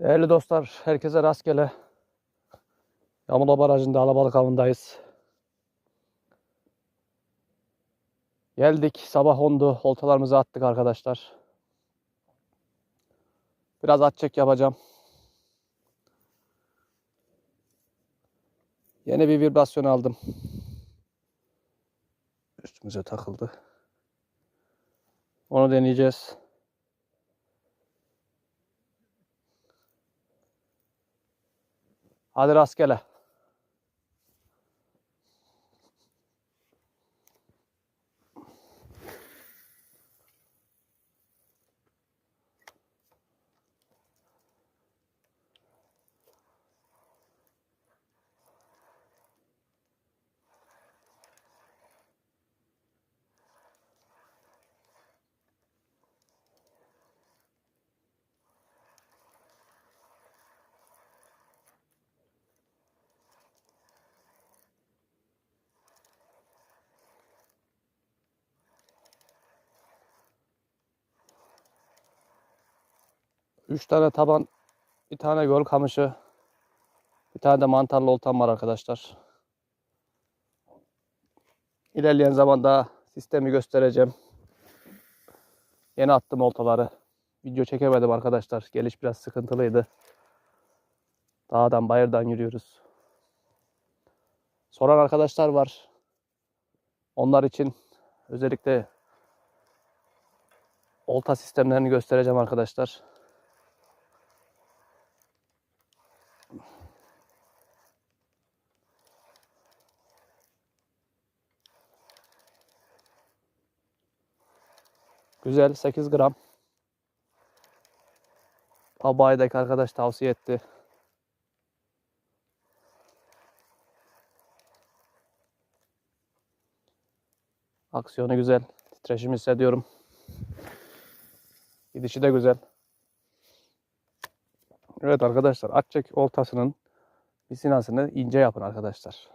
Değerli dostlar, herkese rastgele. Yamula Barajı'nda alabalık avındayız. Geldik, sabah 10'du. Oltalarımızı attık arkadaşlar. Biraz at çek yapacağım. Yeni bir vibrasyon aldım. Üstümüze takıldı. Onu deneyeceğiz. Hadi rastgele. Üç tane taban, bir tane göl kamışı, bir tane de mantarlı oltam var arkadaşlar. İlerleyen zamanda sistemi göstereceğim. Yeni attım oltaları. Video çekemedim arkadaşlar. Geliş biraz sıkıntılıydı. Dağdan bayırdan yürüyoruz. Soran arkadaşlar var. Onlar için özellikle olta sistemlerini göstereceğim arkadaşlar. Güzel 8 gram. Abay'daki arkadaş tavsiye etti. Aksiyonu güzel. Titreşimi hissediyorum. Gidişi de güzel. Evet arkadaşlar atçek oltasının misinasını ince yapın arkadaşlar.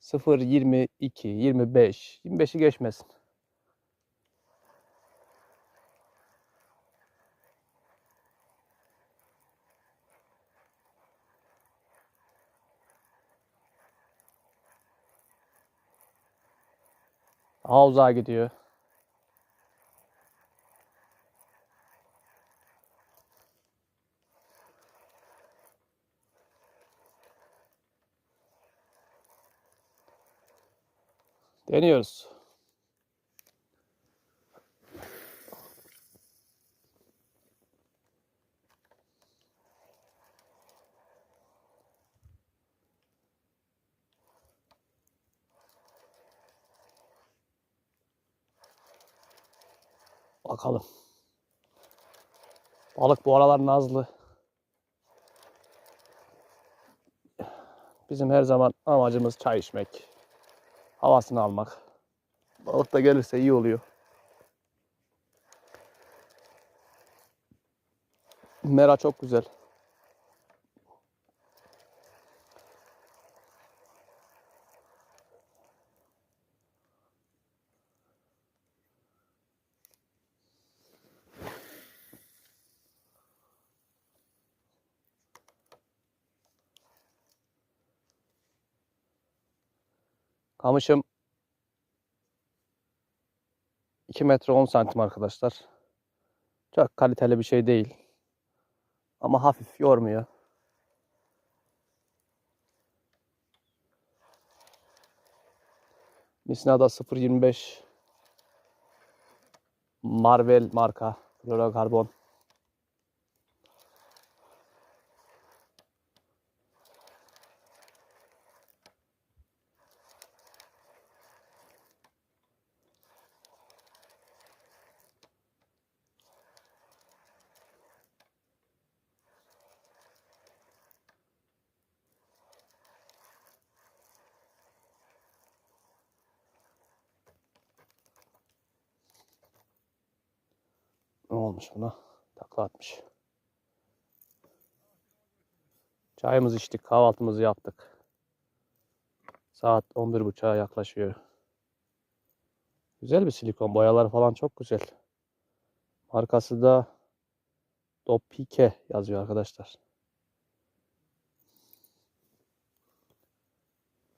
0, 22, 25, 25'i geçmesin. Uzağa gidiyor. Deniyoruz. Bakalım. Balık bu aralar nazlı. Bizim her zaman amacımız çay içmek. Havasını almak. Balık da gelirse iyi oluyor. Mera çok güzel. Kamışım 2 metre 10 santim arkadaşlar. Çok kaliteli bir şey değil. Ama hafif yormuyor. Misnada 0.25 Marvel marka fluorokarbon. Ne olmuş buna? Takla atmış. Çayımızı içtik, kahvaltımızı yaptık. Saat 11.30'a yaklaşıyor. Güzel bir silikon. Boyalar falan çok güzel. Markası da Dopike yazıyor arkadaşlar.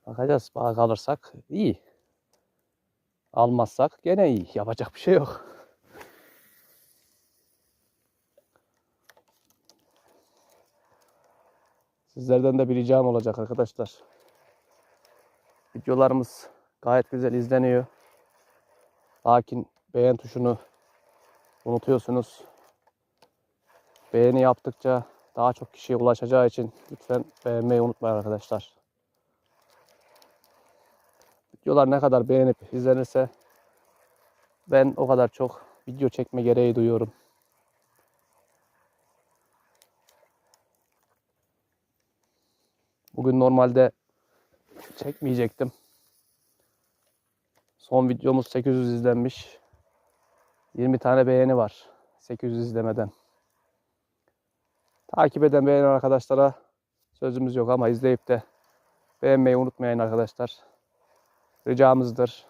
Bakacağız. Bağ kalırsak iyi. Almazsak gene iyi. Yapacak bir şey yok. Sizlerden de bir ricam olacak arkadaşlar. Videolarımız gayet güzel izleniyor. Lakin beğen tuşunu unutuyorsunuz. Beğeni yaptıkça daha çok kişiye ulaşacağı için lütfen beğenmeyi unutmayın arkadaşlar. Videolar ne kadar beğenip izlenirse ben o kadar çok video çekme gereği duyuyorum. Bugün normalde çekmeyecektim. Son videomuz 800 izlenmiş. 20 tane beğeni var 800 izlemeden. Takip eden beğenen arkadaşlara sözümüz yok ama izleyip de beğenmeyi unutmayın arkadaşlar. Ricamızdır.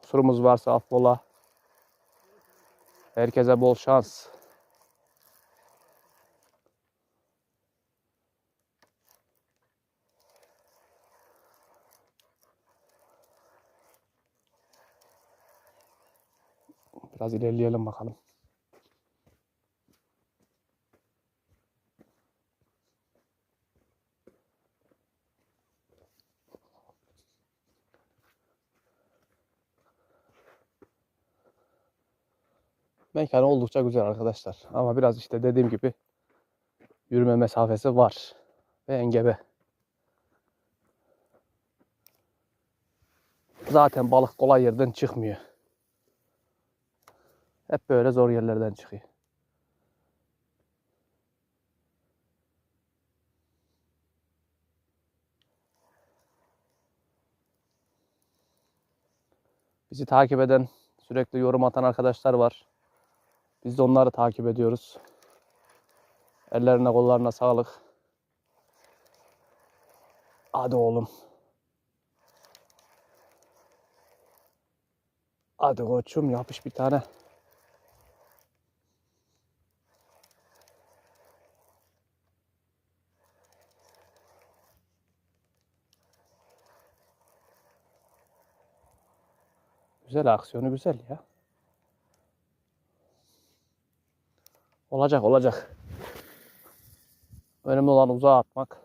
Kusurumuz varsa affola. Herkese bol şans. Biraz ilerleyelim bakalım. Mekan oldukça güzel arkadaşlar. Ama biraz işte dediğim gibi yürüme mesafesi var. Ve engebe. Zaten balık kolay yerden çıkmıyor. Hep böyle zor yerlerden çıkıyor. Bizi takip eden, sürekli yorum atan arkadaşlar var. Biz de onları takip ediyoruz. Ellerine kollarına sağlık. Hadi oğlum. Hadi koçum yapış bir tane. Güzel aksiyonu güzel ya. Olacak olacak. Önemli olan uzağa atmak.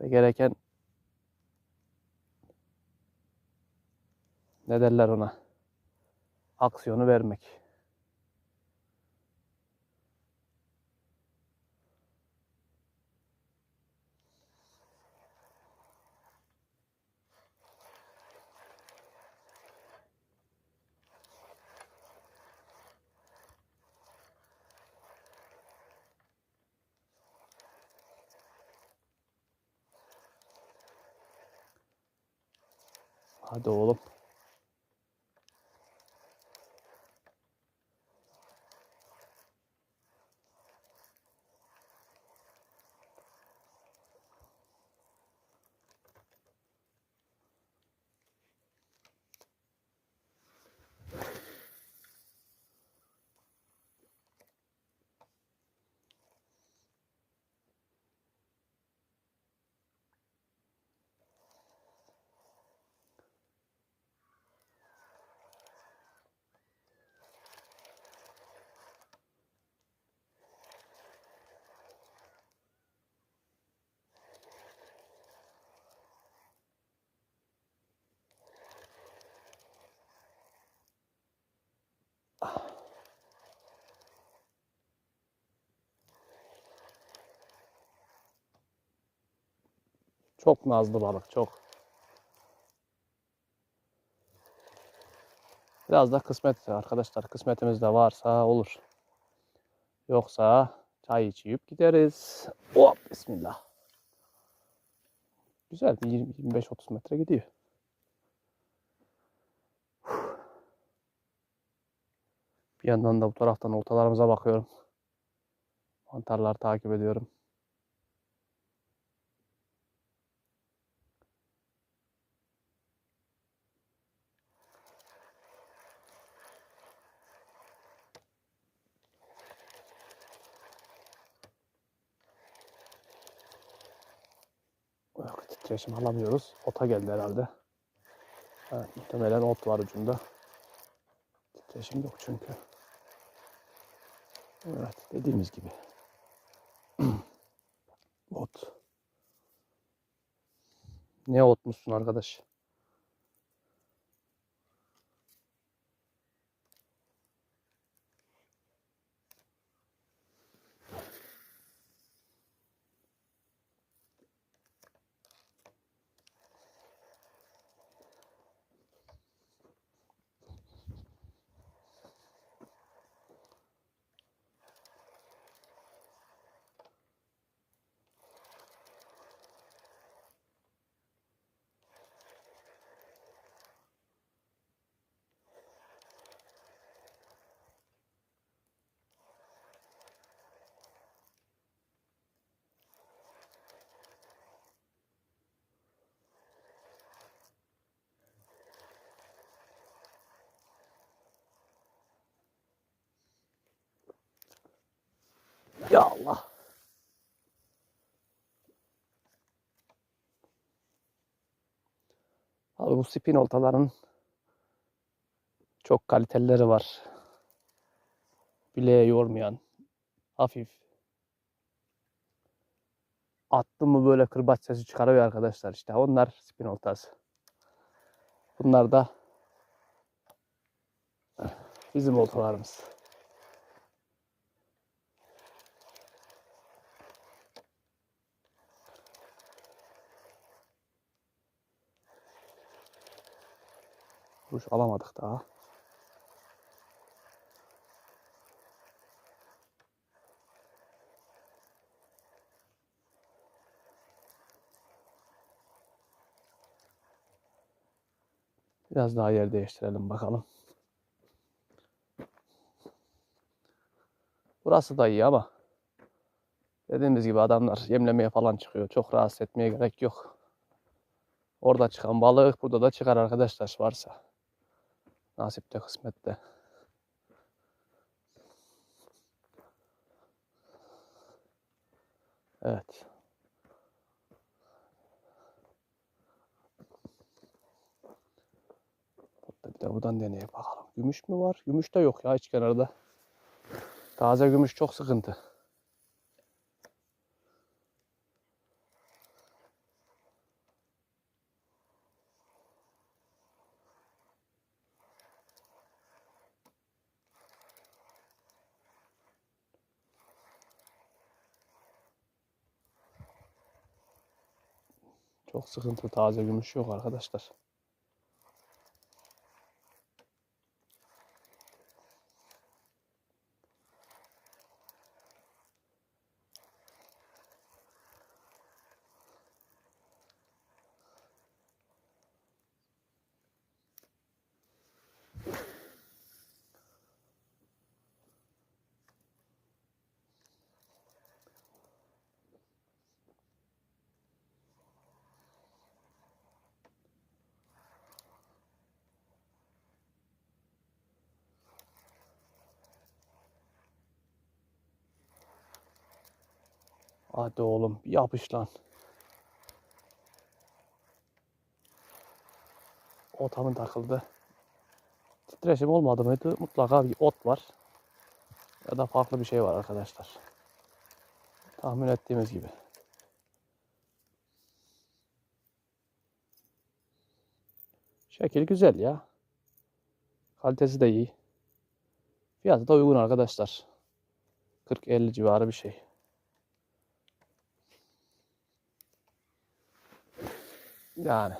Ve gereken ne derler ona? Aksiyonu vermek. Hadi oğlum. Çok nazlı balık çok. Biraz da kısmet arkadaşlar. Kısmetimiz de varsa olur. Yoksa çay içip gideriz. Hop bismillah. Güzel bir 25-30 metre gidiyor. Bir yandan da bu taraftan oltalarımıza bakıyorum. Mantarları takip ediyorum. Titreşim alamıyoruz. Ota geldi herhalde. Evet, muhtemelen ot var ucunda. Titreşim yok çünkü. Evet dediğimiz gibi. ot. Ne otmuşsun arkadaş? Ya Allah. Abi bu spin oltaların çok kalitelileri var. Bileğe yormayan, hafif. Attım mı böyle kırbaç sesi çıkarıyor arkadaşlar işte. Onlar spin oltası. Bunlar da bizim oltalarımız. Kuruş alamadık daha. Biraz daha yer değiştirelim bakalım. Burası da iyi ama dediğimiz gibi adamlar yemlemeye falan çıkıyor. Çok rahatsız etmeye gerek yok. Orada çıkan balık burada da çıkar arkadaşlar varsa. Nasipte kısmette. Evet. Burada bir de buradan deneye bakalım. Gümüş mü var? Gümüş de yok ya hiç kenarda. Taze gümüş çok sıkıntı. Sıkıntı. Taze gümüş yok arkadaşlar. Hadi oğlum yapış lan. Ota mı takıldı? Titreşim olmadı mıydı? Mutlaka bir ot var. Ya da farklı bir şey var arkadaşlar. Tahmin ettiğimiz gibi. Şekil güzel ya. Kalitesi de iyi. Fiyatı da uygun arkadaşlar. 40-50 civarı bir şey. Yani.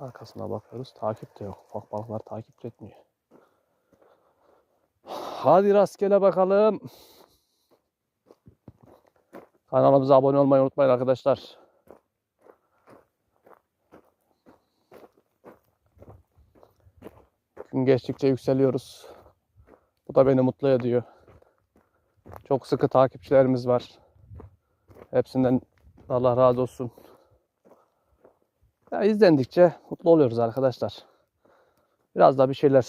Arkasına bakıyoruz. Takip de yok. Ufak balıklar takip etmiyor. Hadi rastgele bakalım. Kanalımıza abone olmayı unutmayın arkadaşlar. Gün geçtikçe yükseliyoruz. Bu da beni mutlu ediyor. Çok sıkı takipçilerimiz var. Hepsinden Allah razı olsun. Ya izlendikçe mutlu oluyoruz arkadaşlar. Biraz da bir şeyler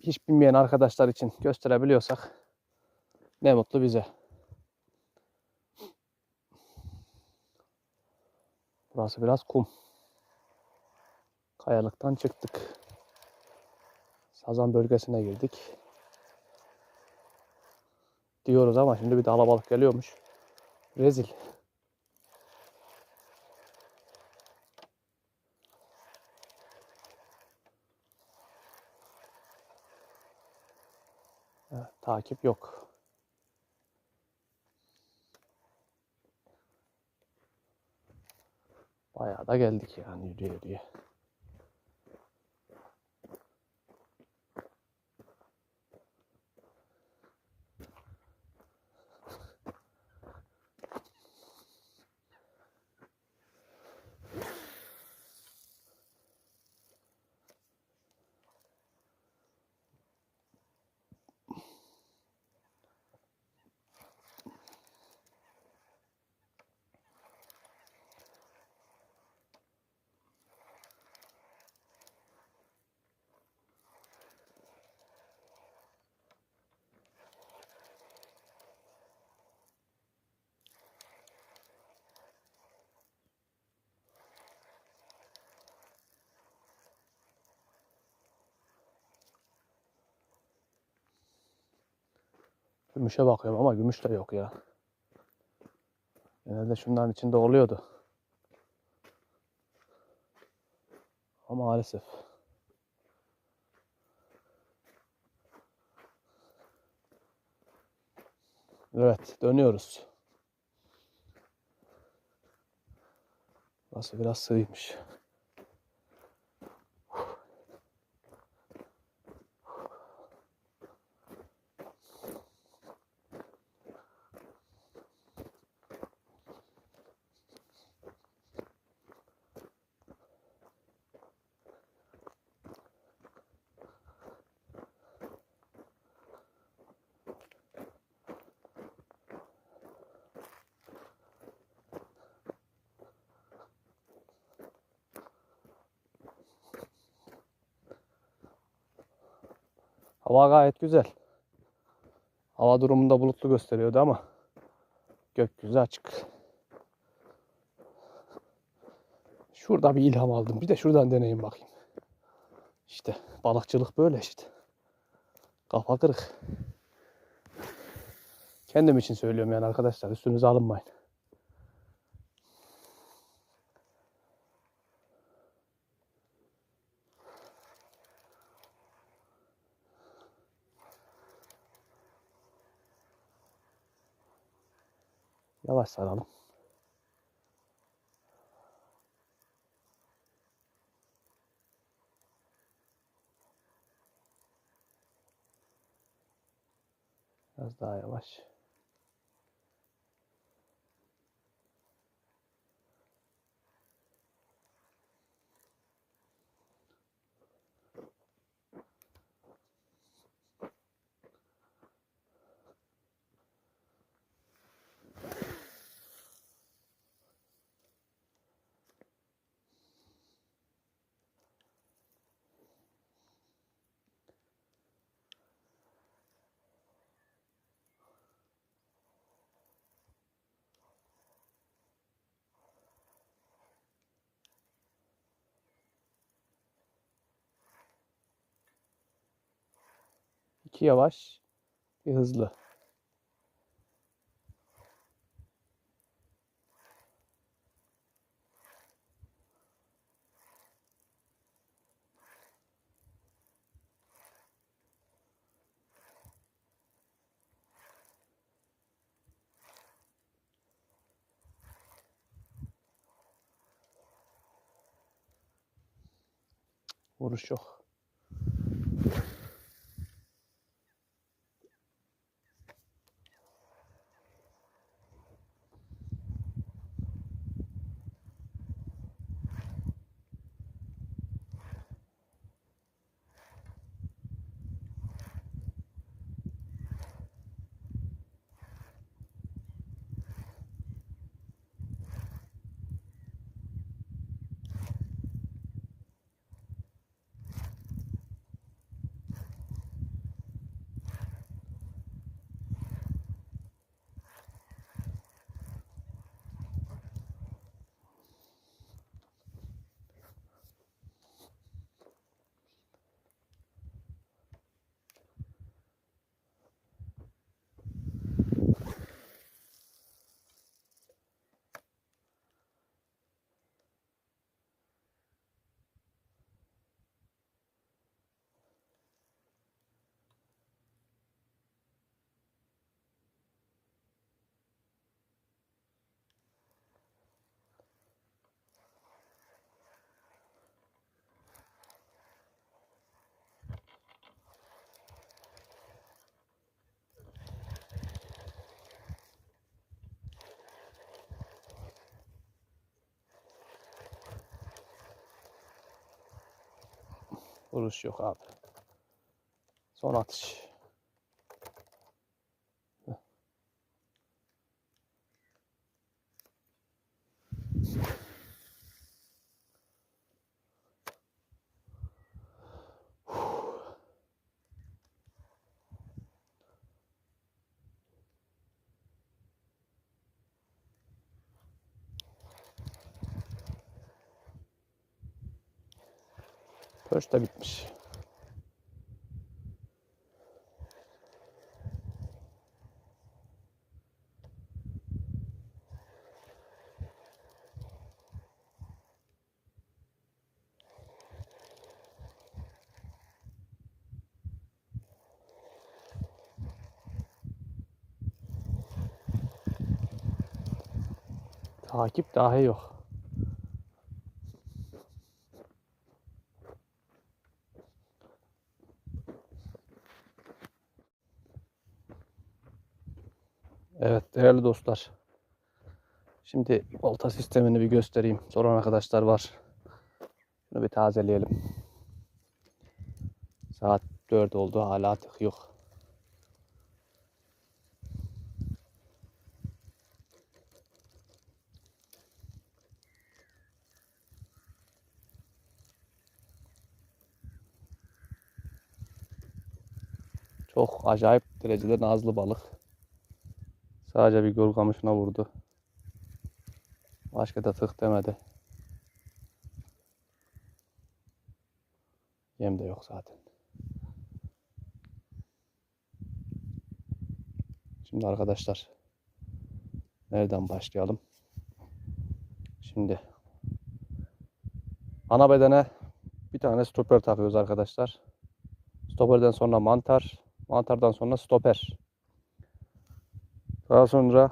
hiç bilmeyen arkadaşlar için gösterebiliyorsak ne mutlu bize. Burası biraz kum. Kayalıktan çıktık. Sazan bölgesine girdik. Diyoruz ama şimdi bir de alabalık geliyormuş. Rezil. Evet, takip yok. Bayağı da geldik yani yürüye yürüye. Gümüşe bakıyorum ama gümüş de yok ya. Genelde şunların içinde oluyordu. Ama maalesef. Evet, dönüyoruz. Burası biraz sığymış. Hava gayet güzel. Hava durumunda bulutlu gösteriyordu ama gökyüzü açık. Şurada bir ilham aldım. Bir de şuradan deneyim bakayım. İşte balıkçılık böyle işte. Kafa kırık. Kendim için söylüyorum yani arkadaşlar. Üstünüze alınmayın. Yavaş saralım. Biraz daha yavaş. İki yavaş, bir hızlı. Vuruş yok. Vuruş yok abi. Son atış. De bitmiş. Takip dahi yok. Evet değerli dostlar. Şimdi volta sistemini bir göstereyim. Soran arkadaşlar var. Şunu bir tazeleyelim. Saat 4 oldu hala tık yok. Çok acayip derecede nazlı balık. Sadece bir göl kamışına vurdu. Başka da tık demedi. Yem de yok zaten. Şimdi arkadaşlar nereden başlayalım? Şimdi ana bedene bir tane stoper takıyoruz arkadaşlar. Stoperden sonra mantar, mantardan sonra stoper. Daha sonra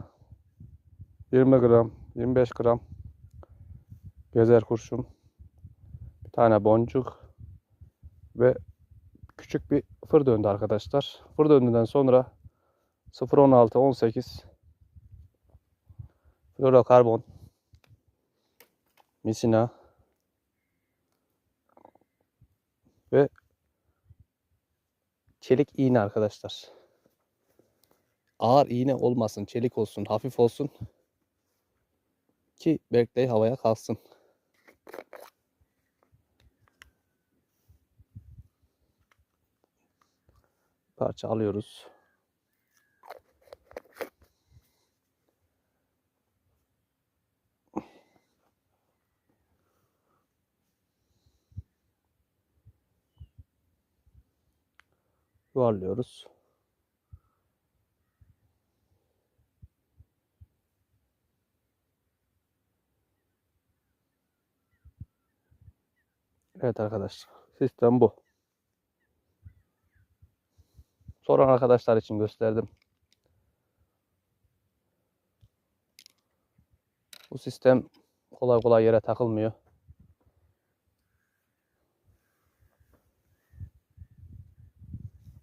20 gram, 25 gram gezer kurşun, bir tane boncuk ve küçük bir fır döndü arkadaşlar. Fır döndüden sonra 0.16 18 florokarbon misina ve çelik iğne arkadaşlar ağır iğne olmasın, çelik olsun, hafif olsun ki Berkeley havaya kalksın. Parça alıyoruz. Yuvarlıyoruz. Evet arkadaşlar. Sistem bu. Soran arkadaşlar için gösterdim. Bu sistem kolay kolay yere takılmıyor.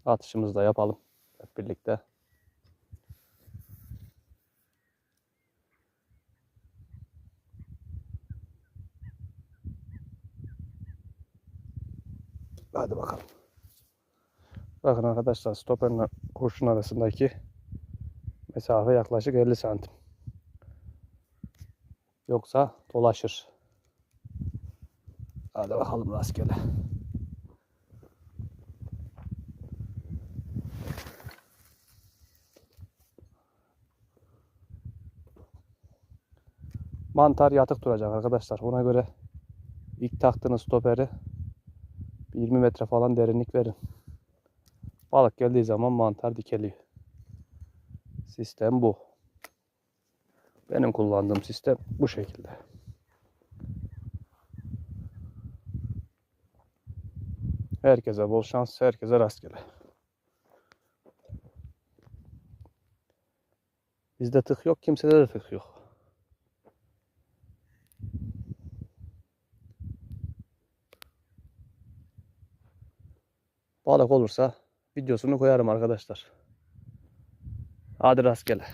Atışımızı da yapalım hep birlikte. Hadi bakalım. Bakın arkadaşlar stoperle kurşun arasındaki mesafe yaklaşık 50 santim. Yoksa dolaşır. Hadi bakalım rastgele. Mantar yatık duracak arkadaşlar. Ona göre ilk taktığınız stoperi 20 metre falan derinlik verin. Balık geldiği zaman mantar dikeliyor. Sistem bu. Benim kullandığım sistem bu şekilde. Herkese bol şans, herkese rastgele. Bizde tık yok, kimsede de tık yok. Balık olursa videosunu koyarım arkadaşlar. Hadi rastgele.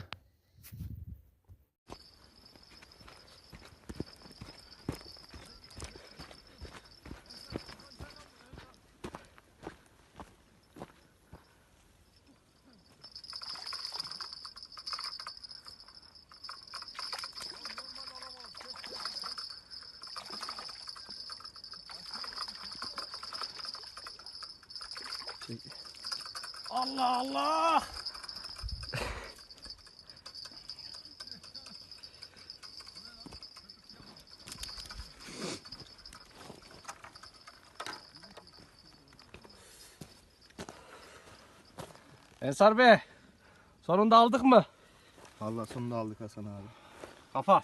Allah Allah. Ensar Bey, sonunda aldık mı? Valla sonunda aldık Hasan abi. Kapat.